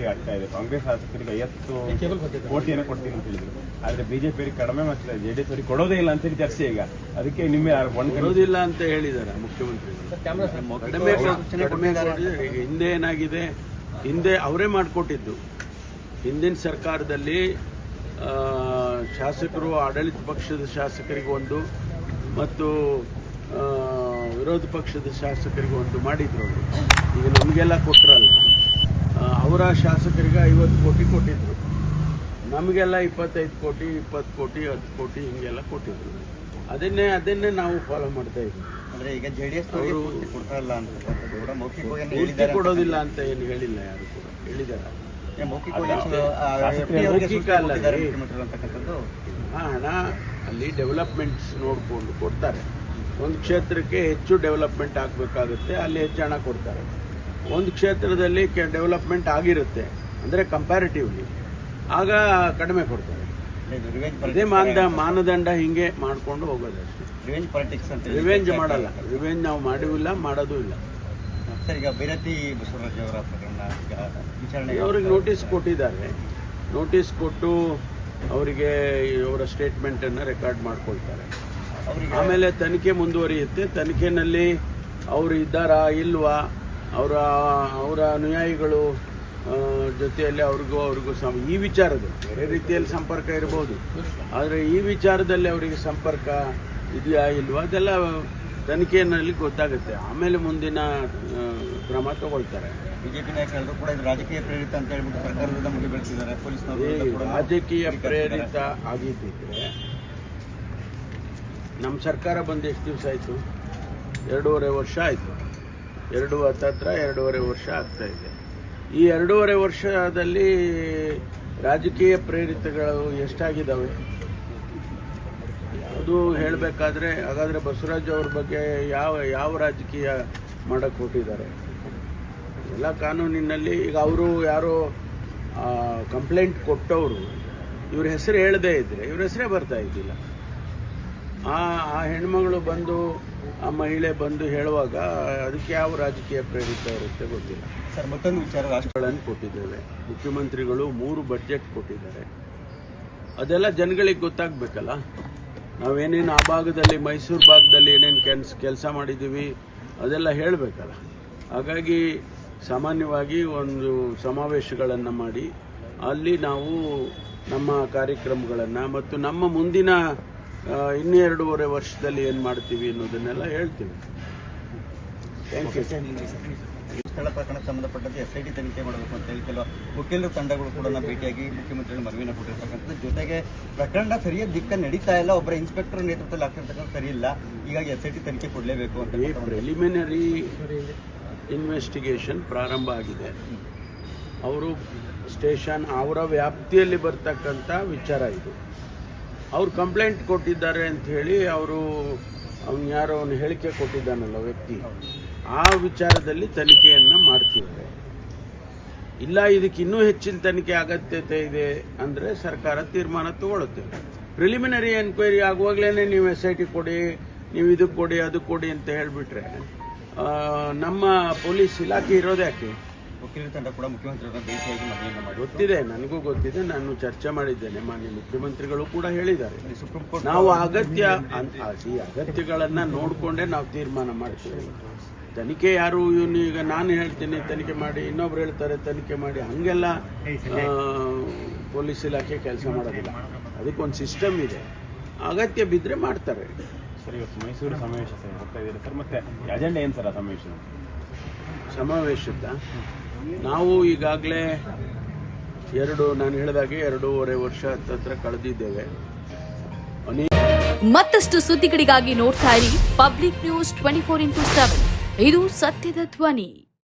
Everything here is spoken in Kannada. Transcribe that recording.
ಕೋಟಿ ಆಗ್ತಾ ಇದೆ. ಕಾಂಗ್ರೆಸ್ ಶಾಸಕರಿಗೆ ಐವತ್ತು ಕೋಟಿಯನ್ನು ಕೊಡ್ತೀನಿ ಅಂತ ಹೇಳಿದ್ರು. ಆದ್ರೆ ಬಿಜೆಪಿ ಕಡಿಮೆ ಮಾಡ್ತಿಲ್ಲ ಜೆ ಡಿ ಎಸ್ ಅವರಿಗೆ ಕೊಡೋದೇ ಇಲ್ಲ ಅಂತೇಳಿ ಚರ್ಚೆ ಈಗ. ಅದಕ್ಕೆ ನಿಮ್ಮ ಕೊಡೋದಿಲ್ಲ ಅಂತ ಹೇಳಿದ್ದಾರೆ ಮುಖ್ಯಮಂತ್ರಿ. ಹಿಂದೆ ಏನಾಗಿದೆ? ಹಿಂದೆ ಅವರೇ ಮಾಡಿಕೊಟ್ಟಿದ್ದು. ಹಿಂದಿನ ಸರ್ಕಾರದಲ್ಲಿ ಆ, ಶಾಸಕರು ಆಡಳಿತ ಪಕ್ಷದ ಶಾಸಕರಿಗೆ ಒಂದು ಮತ್ತು ಆ, ವಿರೋಧ ಪಕ್ಷದ ಶಾಸಕರಿಗೆ ಒಂದು ಮಾಡಿದ್ರು ಅವರು. ಈಗ ನಮಗೆಲ್ಲ ಕೊಟ್ಟರಲ್ಲ ಅವರ ಶಾಸಕರಿಗೆ ಐವತ್ತು ಕೋಟಿ ಕೊಟ್ಟಿದ್ರು. ನಮಗೆಲ್ಲ ಇಪ್ಪತ್ತೈದು ಕೋಟಿ ಇಪ್ಪತ್ತು ಕೋಟಿ ಹತ್ತು ಕೋಟಿ ಹಿಂಗೆಲ್ಲ ಕೊಟ್ಟಿದ್ರು. ಅದನ್ನೇ ಅದನ್ನೇ ನಾವು ಫಾಲೋ ಮಾಡ್ತಾ ಇದ್ವಿ ಅಂದ್ರೆ ಈಗ ಜೆಡಿಎಸ್ ಡಿ ಎಸ್ ಅವರು ಕೊಡೋದಿಲ್ಲ ಅಂತ ಏನು ಹೇಳಿಲ್ಲ ಯಾರು ಕೂಡ. ಹೇಳಿದಾರ ಹಣ ಅಲ್ಲಿ ಡೆವಲಪ್ಮೆಂಟ್ಸ್ ನೋಡಿಕೊಂಡು ಕೊಡ್ತಾರೆ. ಒಂದು ಕ್ಷೇತ್ರಕ್ಕೆ ಹೆಚ್ಚು ಡೆವಲಪ್ಮೆಂಟ್ ಆಗಬೇಕಾಗುತ್ತೆ ಅಲ್ಲಿ ಹೆಚ್ಚು ಹಣ ಕೊಡ್ತಾರೆ. ಒಂದು ಕ್ಷೇತ್ರದಲ್ಲಿ ಕೆ ಡೆವಲಪ್ಮೆಂಟ್ ಆಗಿರುತ್ತೆ ಅಂದರೆ ಕಂಪ್ಯಾರಿಟಿವ್ಲಿ ಆಗ ಕಡಿಮೆ ಕೊಡ್ತಾರೆ. ಇದೇ ಮಾನದ ಮಾನದಂಡ ಹಿಂಗೆ ಮಾಡ್ಕೊಂಡು ಹೋಗೋದು ರಿವೆಂಜ್ ಪಾಲಿಟಿಕ್ಸ್ ಅಂತ ರಿವೆಂಜ್ ಮಾಡಲ್ಲ. ರಿವೆಂಜ್ ನಾವು ಮಾಡಿವಿಲ್ಲ ಮಾಡೋದು ಇಲ್ಲ. ಸರ್ ಈಗ ಬೈರತಿ ಬಸವರಾಜ್ ಅವರ ಪ್ರಕರಣ ಈಗ ವಿಚಾರಣೆ ಅವ್ರಿಗೆ ನೋಟಿಸ್ ಕೊಟ್ಟಿದ್ದಾರೆ. ನೋಟಿಸ್ ಕೊಟ್ಟು ಅವರಿಗೆ ಅವರ ಸ್ಟೇಟ್ಮೆಂಟನ್ನು ರೆಕಾರ್ಡ್ ಮಾಡ್ಕೊಳ್ತಾರೆ. ಆಮೇಲೆ ತನಿಖೆ ಮುಂದುವರಿಯುತ್ತೆ. ತನಿಖೆನಲ್ಲಿ ಅವರು ಇದ್ದಾರಾ ಇಲ್ವಾ ಅವರ ಅವರ ಅನುಯಾಯಿಗಳು ಜೊತೆಯಲ್ಲಿ ಅವ್ರಿಗೂ ಅವ್ರಿಗೂ ಸಂ ಈ ವಿಚಾರದ ಬೇರೆ ರೀತಿಯಲ್ಲಿ ಸಂಪರ್ಕ ಇರ್ಬೋದು. ಆದರೆ ಈ ವಿಚಾರದಲ್ಲಿ ಅವರಿಗೆ ಸಂಪರ್ಕ ಇದೆಯಾ ಇಲ್ವಾ ಅದೆಲ್ಲ ತನಿಖೆಯಲ್ಲಿ ಗೊತ್ತಾಗುತ್ತೆ. ಆಮೇಲೆ ಮುಂದಿನ ಕ್ರಮ ತಗೊಳ್ತಾರೆ. ಬಿಜೆಪಿ ನಾಯಕರು ಕೂಡ ಇದು ರಾಜಕೀಯ ಪ್ರೇರಿತ ಅಂತ ಹೇಳ್ಬಿಟ್ಟು ಸರ್ಕಾರದ ಮುಗಿ ಬೆಳೆಸಿದ್ದಾರೆ ಪೊಲೀಸ್ನವರು ರಾಜಕೀಯ ಪ್ರೇರಿತ ಆಗಿದ್ದಿದ್ರೆ ನಮ್ಮ ಸರ್ಕಾರ ಬಂದು ಎಷ್ಟು ದಿವಸ ಆಯಿತು? ಎರಡೂವರೆ ವರ್ಷ ಆಯಿತು. ಎರಡು ಹತ್ತತ್ರ ಎರಡೂವರೆ ವರ್ಷ ಆಗ್ತಾ ಇದೆ. ಈ ಎರಡೂವರೆ ವರ್ಷದಲ್ಲಿ ರಾಜಕೀಯ ಪ್ರೇರಿತಗಳು ಎಷ್ಟಾಗಿದ್ದಾವೆ? ಅದು ಹೇಳಬೇಕಾದ್ರೆ, ಹಾಗಾದರೆ ಬಸವರಾಜ್ ಅವ್ರ ಬಗ್ಗೆ ಯಾವ ಯಾವ ರಾಜಕೀಯ ಮಾಡಕ್ಕೆ ಹೊಟ್ಟಿದ್ದಾರೆ ಎಲ್ಲ ಕಾನೂನಿನಲ್ಲಿ ಈಗ ಅವರು ಯಾರೋ ಕಂಪ್ಲೇಂಟ್ ಕೊಟ್ಟವರು, ಇವ್ರ ಹೆಸರು ಹೇಳದೇ ಇದ್ದರೆ ಇವ್ರ ಹೆಸರೇ ಬರ್ತಾ ಇದ್ದಿಲ್ಲ. ಆ ಆ ಹೆಣ್ಮಗಳು ಬಂದು ಆ ಮಹಿಳೆ ಬಂದು ಹೇಳುವಾಗ ಅದಕ್ಕೆ ಯಾವ ರಾಜಕೀಯ ಪ್ರೇರಿತ ಇರುತ್ತೆ ಗೊತ್ತಿಲ್ಲ. ಸರ್ ಮತ್ತೊಂದು ವಿಚಾರ ರಾಷ್ಟ್ರಗಳನ್ನು ಕೊಟ್ಟಿದ್ದೇವೆ. ಮುಖ್ಯಮಂತ್ರಿಗಳು ಮೂರು ಬಜೆಟ್ ಕೊಟ್ಟಿದ್ದಾರೆ. ಅದೆಲ್ಲ ಜನಗಳಿಗೆ ಗೊತ್ತಾಗಬೇಕಲ್ಲ. ನಾವೇನೇನು ಆ ಭಾಗದಲ್ಲಿ ಮೈಸೂರು ಭಾಗದಲ್ಲಿ ಏನೇನು ಕೆಲ್ಸ ಕೆಲಸ ಮಾಡಿದ್ದೀವಿ ಅದೆಲ್ಲ ಹೇಳಬೇಕಲ್ಲ. ಹಾಗಾಗಿ ಸಾಮಾನ್ಯವಾಗಿ ಒಂದು ಸಮಾವೇಶಗಳನ್ನು ಮಾಡಿ ಅಲ್ಲಿ ನಾವು ನಮ್ಮ ಕಾರ್ಯಕ್ರಮಗಳನ್ನು ಮತ್ತು ನಮ್ಮ ಮುಂದಿನ ಇನ್ನೆರಡೂವರೆ ವರ್ಷದಲ್ಲಿ ಏನು ಮಾಡ್ತೀವಿ ಅನ್ನೋದನ್ನೆಲ್ಲ ಹೇಳ್ತೀವಿ. ಥ್ಯಾಂಕ್ ಯು ಸ್ಥಳ ಪ್ರಕರಣಕ್ಕೆ ಸಂಬಂಧಪಟ್ಟಂತೆ ಎಸ್ ಐ ಟಿ ತನಿಖೆ ಮಾಡಬೇಕು ಅಂತ ಹೇಳಿ ಕೆಲವು ವಕೀಲರು ತಂಡಗಳು ಕೂಡ ಭೇಟಿಯಾಗಿ ಮುಖ್ಯಮಂತ್ರಿಗಳು ಮನವಿನ ಕೊಟ್ಟಿರ್ತಕ್ಕಂಥದ್ದು. ಜೊತೆಗೆ ಪ್ರಕರಣ ಸರಿಯಾದ ದಿಕ್ಕ ನಡೀತಾ ಇಲ್ಲ. ಒಬ್ಬರ ಇನ್ಸ್ಪೆಕ್ಟರ್ ನೇತೃತ್ವದಲ್ಲಿ ಆಗ್ತಿರ್ತಕ್ಕಂಥ ಸರಿ ಇಲ್ಲ. ಹೀಗಾಗಿ ಎಸ್ ಐ ಟಿ ತನಿಖೆ ಕೊಡಲೇಬೇಕು ಅಂತ ಈ ಪ್ರಿಲಿಮಿನರಿ ಇನ್ವೆಸ್ಟಿಗೇಷನ್ ಪ್ರಾರಂಭ ಆಗಿದೆ. ಅವರು ಸ್ಟೇಷನ್ ಅವರ ವ್ಯಾಪ್ತಿಯಲ್ಲಿ ಬರ್ತಕ್ಕಂಥ ವಿಚಾರ ಇದು. ಅವ್ರು ಕಂಪ್ಲೇಂಟ್ ಕೊಟ್ಟಿದ್ದಾರೆ ಅಂತ ಹೇಳಿ ಅವರು, ಅವ್ನು ಯಾರೋ ಅವನು ಹೇಳಿಕೆ ಕೊಟ್ಟಿದ್ದಾನಲ್ಲ ವ್ಯಕ್ತಿ, ಆ ವಿಚಾರದಲ್ಲಿ ತನಿಖೆಯನ್ನು ಮಾಡ್ತಿದ್ದಾರೆ. ಇಲ್ಲ, ಇದಕ್ಕೆ ಇನ್ನೂ ಹೆಚ್ಚಿನ ತನಿಖೆ ಅಗತ್ಯತೆ ಇದೆ ಅಂದರೆ ಸರ್ಕಾರ ತೀರ್ಮಾನ ತಗೊಳುತ್ತೆ. ಪ್ರಿಲಿಮಿನರಿ ಎನ್ಕ್ವೈರಿ ಆಗುವಾಗಲೇ ನೀವು ಎಸ್ ಐ ಟಿ ಕೊಡಿ, ನೀವು ಇದಕ್ಕೆ ಕೊಡಿ ಅದಕ್ಕೆ ಕೊಡಿ ಅಂತ ಹೇಳಿಬಿಟ್ರೆ ನಮ್ಮ ಪೊಲೀಸ್ ಇಲಾಖೆ ಇರೋದು ಯಾಕೆ ವಕೀಲರ ತಂಡ ಕೂಡ ಮುಖ್ಯಮಂತ್ರಿಯವರ ಭೇಟಿಯಾಗಿ ಮನವಿಯನ್ನು ಮಾಡಿ ಗೊತ್ತಿದೆ ನನಗೂ ಗೊತ್ತಿದೆ ನಾನು ಚರ್ಚೆ ಮಾಡಿದ್ದೇನೆ ಮಾನ್ಯ ಮುಖ್ಯಮಂತ್ರಿಗಳು ಕೂಡ ಹೇಳಿದ್ದಾರೆ. ಸುಪ್ರೀಂ ಕೋರ್ಟ್ ನಾವು ಅಗತ್ಯ ಅಂತ ಈ ಅಗತ್ಯಗಳನ್ನ ನೋಡಿಕೊಂಡೇ ನಾವು ತೀರ್ಮಾನ ಮಾಡ್ತೀವಿ. ತನಿಖೆ ಯಾರು ಇವನು ಈಗ ನಾನು ಹೇಳ್ತೀನಿ ತನಿಖೆ ಮಾಡಿ ಇನ್ನೊಬ್ರು ಹೇಳ್ತಾರೆ ತನಿಖೆ ಮಾಡಿ ಹಂಗೆಲ್ಲ ಪೊಲೀಸ್ ಇಲಾಖೆ ಕೆಲಸ ಮಾಡೋದಿಲ್ಲ. ಅದಕ್ಕೊಂದು ಸಿಸ್ಟಮ್ ಇದೆ. ಅಗತ್ಯ ಬಿದ್ದರೆ ಮಾಡ್ತಾರೆ. ಸರ್ ಇವತ್ತು ಮೈಸೂರು ಸಮಾವೇಶ ಸರ್ ಹೋಗ್ತಾ ಇದ್ದೀರಾ ಸರ್? ಮತ್ತೆ ಅಜೆಂಡಾ ಏನು ಸರ್ ಆ ಸಮಾವೇಶ ಸಮಾವೇಶದ? ನಾವು ಈಗಾಗಲೇ ಎರಡು, ನಾನು ಹೇಳಿದಾಗೆ ಎರಡೂವರೆ ವರ್ಷ ಹತ್ತತ್ರ ಕಳೆದಿದ್ದೇವೆ. ಮತ್ತಷ್ಟು ಸುದ್ದಿಗಳಿಗಾಗಿ ನೋಡ್ತಾ ಇರಿ public news twenty four into seven ಇದು ಸತ್ಯದ ಧ್ವನಿ.